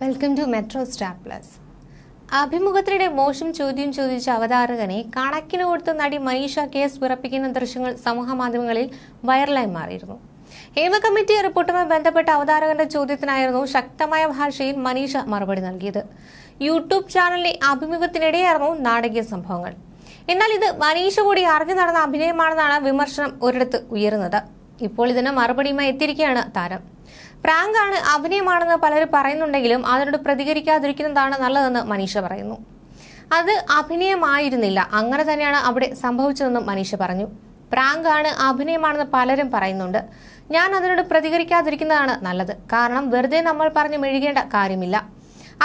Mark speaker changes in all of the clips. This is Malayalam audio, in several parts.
Speaker 1: Welcome to metro star plus അഭിമുഖത്തിനിടെ മോശം ചോദ്യം ചോദിച്ച അവതാരകനെ കണക്കിന് കൊടുത്ത നടി മനീഷ കേസ് പിറപ്പിക്കുന്ന ദൃശ്യങ്ങൾ സമൂഹമാധ്യമങ്ങളിൽ വൈറലായി മാറിയിരുന്നു. ഹേമ കമ്മിറ്റി റിപ്പോർട്ടുമായി ബന്ധപ്പെട്ട അവതാരകന്റെ ചോദ്യത്തിനായിരുന്നു ശക്തമായ ഭാഷയിൽ മനീഷ മറുപടി നൽകിയത്. യൂട്യൂബ് ചാനലിലെ അഭിമുഖത്തിനിടെയായിരുന്നു നാടകീയ സംഭവങ്ങൾ. എന്നാൽ ഇത് മനീഷ കൂടി അറിഞ്ഞു നടന്ന അഭിനയമാണെന്നാണ് വിമർശനം ഒരിടത്ത് ഉയരുന്നത്. ഇപ്പോൾ ഇതിന് മറുപടിയുമായി എത്തിയിരിക്കുകയാണ് താരം. പ്രാങ്കാണ് അഭിനയമാണെന്ന് പലരും പറയുന്നുണ്ടെങ്കിലും അതിനോട് പ്രതികരിക്കാതിരിക്കുന്നതാണ് നല്ലതെന്ന് മനീഷ പറയുന്നു. അത് അഭിനയമായിരുന്നില്ല. അങ്ങനെ തന്നെയാണ് അവിടെ സംഭവിച്ചതെന്നും മനീഷ പറഞ്ഞു. പ്രാങ്കാണ് അഭിനയമാണെന്ന് പലരും പറയുന്നുണ്ട്. ഞാൻ അതിനോട് പ്രതികരിക്കാതിരിക്കുന്നതാണ് നല്ലത്. കാരണം വെറുതെ നമ്മൾ പറഞ്ഞു മെഴുകേണ്ട കാര്യമില്ല.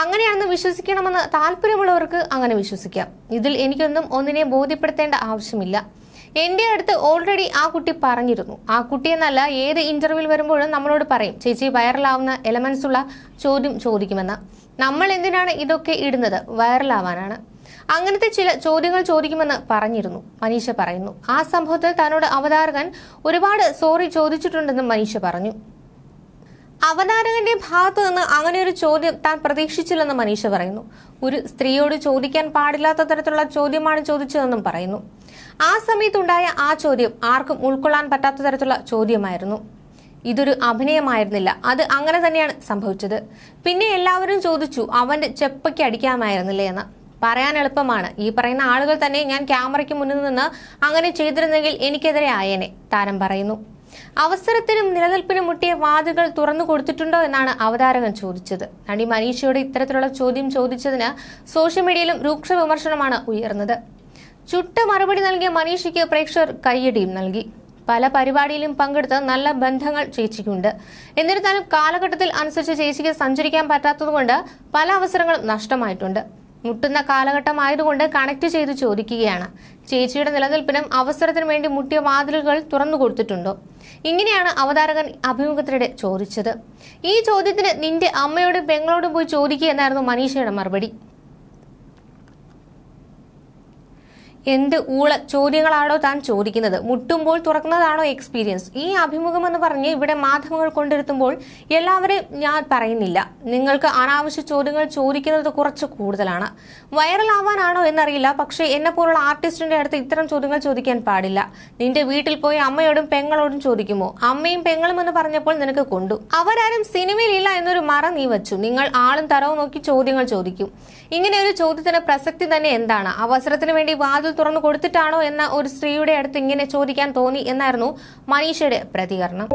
Speaker 1: അങ്ങനെയാണെന്ന് വിശ്വസിക്കണമെന്ന് താല്പര്യമുള്ളവർക്ക് അങ്ങനെ വിശ്വസിക്കാം. ഇതിൽ എനിക്കൊന്നും ഒന്നിനെ ബോധ്യപ്പെടുത്തേണ്ട ആവശ്യമില്ല. എന്റെ അടുത്ത് ഓൾറെഡി ആ കുട്ടി പറഞ്ഞിരുന്നു. ആ കുട്ടി എന്നല്ല ഏത് ഇന്റർവ്യൂവിൽ വരുമ്പോഴും നമ്മളോട് പറയും ചേച്ചി വൈറലാവുന്ന എലമെന്റ്സ് ഉള്ള ചോദ്യം ചോദിക്കുമെന്ന്. നമ്മൾ എന്തിനാണ് ഇതൊക്കെ ഇടുന്നത്? വൈറലാവാനാണ് അങ്ങനത്തെ ചില ചോദ്യങ്ങൾ ചോദിക്കുമെന്ന് പറഞ്ഞിരുന്നു മനീഷ പറയുന്നു. ആ സംഭവത്തിൽ തന്നോട് അവതാരകൻ ഒരുപാട് സോറി ചോദിച്ചിട്ടുണ്ടെന്നും മനീഷ പറഞ്ഞു. അവതാരകന്റെ ഭാഗത്തു നിന്ന് അങ്ങനെ ഒരു ചോദ്യം താൻ പ്രതീക്ഷിച്ചില്ലെന്ന് മനീഷ പറയുന്നു. ഒരു സ്ത്രീയോട് ചോദിക്കാൻ പാടില്ലാത്ത തരത്തിലുള്ള ചോദ്യമാണ് ചോദിച്ചതെന്നും പറയുന്നു. ആ സമയത്തുണ്ടായ ആ ചോദ്യം ആർക്കും ഉൾക്കൊള്ളാൻ പറ്റാത്ത തരത്തിലുള്ള ചോദ്യമായിരുന്നു. ഇതൊരു അഭിനയമായിരുന്നില്ല. അത് അങ്ങനെ തന്നെയാണ് സംഭവിച്ചത്. പിന്നെ എല്ലാവരും ചോദിച്ചു അവന്റെ ചെപ്പയ്ക്ക് അടിക്കാമായിരുന്നില്ലേ എന്ന്. പറയാൻ എളുപ്പമാണ്. ഈ പറയുന്ന ആളുകൾ തന്നെ ഞാൻ ക്യാമറയ്ക്ക് മുന്നിൽ നിന്ന് അങ്ങനെ ചെയ്തിരുന്നെങ്കിൽ എനിക്കെതിരെ ആയേനെ താരം പറയുന്നു. അവസരത്തിനും നിലനിൽപ്പിനും മുട്ടിയ വാതുകൾ തുറന്നു കൊടുത്തിട്ടുണ്ടോ എന്നാണ് അവതാരകൻ ചോദിച്ചത്. നടി മനീഷയോട് ഇത്തരത്തിലുള്ള ചോദ്യം ചോദിച്ചതിന് സോഷ്യൽ മീഡിയയിലും രൂക്ഷ വിമർശനമാണ് ഉയർന്നത്. ചുട്ട മറുപടി നൽകിയ മനീഷയ്ക്ക് പ്രേക്ഷകർ കയ്യടിയും നൽകി. പല പരിപാടിയിലും പങ്കെടുത്ത് നല്ല ബന്ധങ്ങൾ ചേച്ചിക്കുണ്ട്. എന്നിരുന്നാലും കാലഘട്ടത്തിൽ അനുസരിച്ച് ചേച്ചിക്ക് സഞ്ചരിക്കാൻ പറ്റാത്തതുകൊണ്ട് പല അവസരങ്ങളും നഷ്ടമായിട്ടുണ്ട്. മുട്ടുന്ന കാലഘട്ടമായതുകൊണ്ട് കണക്ട് ചെയ്ത് ചോദിക്കുകയാണ്. ചേച്ചിയുടെ നിലനിൽപ്പിനും അവസരത്തിനും വേണ്ടി മുട്ടിയ വാതിലുകൾ തുറന്നു കൊടുത്തിട്ടുണ്ടോ? ഇങ്ങനെയാണ് അവതാരകൻ അഭിമുഖത്തിനിടെ ചോദിച്ചത്. ഈ ചോദ്യത്തിന് നിന്റെ അമ്മയോടും പെങ്ങളോടും പോയി ചോദിക്കുക എന്നായിരുന്നു മനീഷയുടെ മറുപടി. എന്ത് ഊള ചോദ്യങ്ങളാണോ താൻ ചോദിക്കുന്നത്? മുട്ടുമ്പോൾ തുറക്കുന്നതാണോ എക്സ്പീരിയൻസ് ഈ അഭിമുഖം എന്ന് പറഞ്ഞ് ഇവിടെ മാധ്യമങ്ങൾ കൊണ്ടിരുത്തുമ്പോൾ എല്ലാവരെയും ഞാൻ പറയുന്നില്ല. നിങ്ങൾക്ക് അനാവശ്യ ചോദ്യങ്ങൾ ചോദിക്കുന്നത് കുറച്ച് കൂടുതലാണ്. വൈറൽ ആവാനാണോ എന്നറിയില്ല. പക്ഷേ എന്നെ പോലുള്ള ആർട്ടിസ്റ്റിന്റെ അടുത്ത് ഇത്തരം ചോദ്യങ്ങൾ ചോദിക്കാൻ പാടില്ല. നിന്റെ വീട്ടിൽ പോയി അമ്മയോടും പെങ്ങളോടും ചോദിക്കുമോ? അമ്മയും പെങ്ങളും എന്ന് പറഞ്ഞപ്പോൾ നിനക്ക് കൊണ്ടു. അവരാരും സിനിമയിലില്ല എന്നൊരു മറ നീ വെച്ചു. നിങ്ങൾ ആളും തരവും നോക്കി ചോദ്യങ്ങൾ ചോദിക്കും. ഇങ്ങനെ ഒരു ചോദ്യത്തിന് പ്രസക്തി തന്നെ എന്താണ്? അവസരത്തിന് വേണ്ടി തുറന്നു കൊടുത്തിട്ടാണോ എന്ന ഒരു സ്ത്രീയുടെ അടുത്ത് ഇങ്ങനെ ചോദിക്കാൻ തോന്നി എന്നായിരുന്നു മനീഷയുടെ പ്രതികരണം.